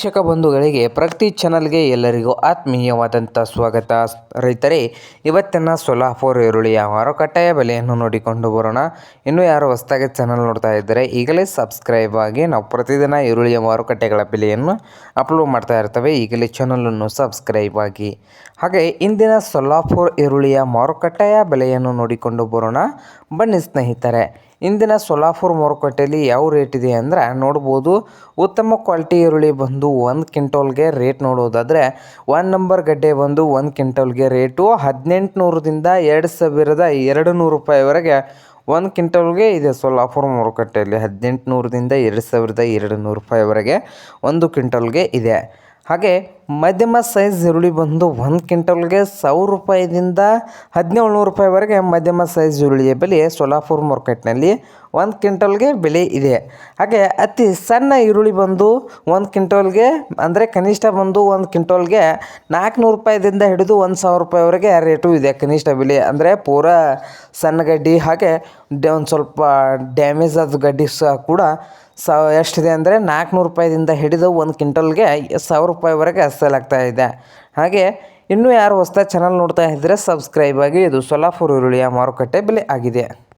ವೀಕ್ಷಕ ಬಂಧುಗಳಿಗೆ ಪ್ರಗತಿ ಚಾನಲ್ಗೆ ಎಲ್ಲರಿಗೂ ಆತ್ಮೀಯವಾದಂಥ ಸ್ವಾಗತ. ರೈತರೇ, ಇವತ್ತಿನ ಸೊಲಾಪುರ್ ಈರುಳ್ಳಿಯ ಮಾರುಕಟ್ಟೆಯ ಬೆಲೆಯನ್ನು ನೋಡಿಕೊಂಡು ಬರೋಣ. ಇನ್ನೂ ಯಾರು ಹೊಸದಾಗಿ ಚಾನಲ್ ನೋಡ್ತಾ ಇದ್ದರೆ, ಈಗಲೇ ಸಬ್ಸ್ಕ್ರೈಬ್ ಆಗಿ ನಾವು ಪ್ರತಿದಿನ ಈರುಳ್ಳಿಯ ಮಾರುಕಟ್ಟೆಗಳ ಬೆಲೆಯನ್ನು ಅಪ್ಲೋಡ್ ಮಾಡ್ತಾ ಇರ್ತೇವೆ. ಈಗಲೇ ಚಾನಲನ್ನು ಸಬ್ಸ್ಕ್ರೈಬ್ ಆಗಿ. ಹಾಗೆ, ಇಂದಿನ ಸೊಲ್ಲಾಪುರ್ ಈರುಳ್ಳಿಯ ಮಾರುಕಟ್ಟೆಯ ಬೆಲೆಯನ್ನು ನೋಡಿಕೊಂಡು ಬರೋಣ. ಬನ್ನಿ ಸ್ನೇಹಿತರೆ ಇಂದಿನ ಸೋಲಾಪುರ ಮಾರುಕಟ್ಟೆಯಲ್ಲಿ ಯಾವ ರೇಟ್ ಇದೆ ಅಂದರೆ ನೋಡ್ಬೋದು, ಉತ್ತಮ ಕ್ವಾಲಿಟಿ ಈರುಳ್ಳಿ ಬಂದು ಒಂದು ಕ್ವಿಂಟೋಲ್ಗೆ ರೇಟ್ ನೋಡೋದಾದರೆ ಒನ್ ನಂಬರ್ ಗಡ್ಡೆ ಬಂದು ಒಂದು ಕ್ವಿಂಟೋಲ್ಗೆ ರೇಟು ಹದಿನೆಂಟುನೂರದಿಂದ ಎರಡು ಸಾವಿರದ ಎರಡು ನೂರು ರೂಪಾಯಿವರೆಗೆ ಒಂದು ಕ್ವಿಂಟಲ್ಗೆ ಇದೆ ಸೋಲಾಪುರ ಮಾರುಕಟ್ಟೆಯಲ್ಲಿ ಹದಿನೆಂಟುನೂರದಿಂದ ಎರಡು ಸಾವಿರದ ಎರಡು ನೂರು ರೂಪಾಯಿವರೆಗೆ ಒಂದು ಕ್ವಿಂಟಲ್ಗೆ ಇದೆ. ಹಾಗೆ ಮಧ್ಯಮ ಸೈಜ್ ಈರುಳ್ಳಿ ಬಂದು ಒಂದು ಕ್ವಿಂಟಲ್ಗೆ ಸಾವಿರ ರೂಪಾಯಿದಿಂದ ಹದಿನೇಳು ನೂರು ರೂಪಾಯಿವರೆಗೆ ಮಧ್ಯಮ ಸೈಜ್ ಈರುಳ್ಳಿಯ ಬೆಲೆ ಸೋಲಾಪುರ್ ಮಾರ್ಕೆಟ್ನಲ್ಲಿ ಒಂದು ಕ್ವಿಂಟಲ್ಗೆ ಬೆಲೆ ಇದೆ. ಹಾಗೆ ಅತಿ ಸಣ್ಣ ಈರುಳ್ಳಿ ಬಂದು ಒಂದು ಕ್ವಿಂಟಲ್ಗೆ ಅಂದರೆ ಕನಿಷ್ಠ ಬಂದು ಒಂದು ಕ್ವಿಂಟಲ್ಗೆ ನಾಲ್ಕುನೂರು ರೂಪಾಯಿದಿಂದ ಹಿಡಿದು ಒಂದು ಸಾವಿರ ರೂಪಾಯಿವರೆಗೆ ರೇಟು ಇದೆ ಕನಿಷ್ಠ ಬೆಲೆ. ಅಂದರೆ ಪೂರ ಸಣ್ಣ ಗಡ್ಡಿ, ಹಾಗೆ ಒಂದು ಸ್ವಲ್ಪ ಡ್ಯಾಮೇಜ್ ಆದ ಗಡ್ಡಿ ಸಹ ಕೂಡ ಸ ಎಷ್ಟಿದೆ ಅಂದರೆ ನಾಲ್ಕುನೂರು ರೂಪಾಯಿದಿಂದ ಹಿಡಿದು ಒಂದು ಕ್ವಿಂಟಲ್ಗೆ ಸಾವಿರ ರೂಪಾಯಿವರೆಗೆ ಸೇಲ್ ಆಗ್ತಾ ಇದೆ. ಹಾಗೆ ಇನ್ನೂ ಯಾರು ಹೊಸ್ದಾಗಿ ಚಾನಲ್ ನೋಡ್ತಾ ಇದ್ದರೆ ಸಬ್ಸ್ಕ್ರೈಬ್ ಆಗಿ, ಇದು ಸೊಲಾಪುರ್ ಈರುಳ್ಳಿಯ ಮಾರುಕಟ್ಟೆ ಬೆಲೆ ಆಗಿದೆ.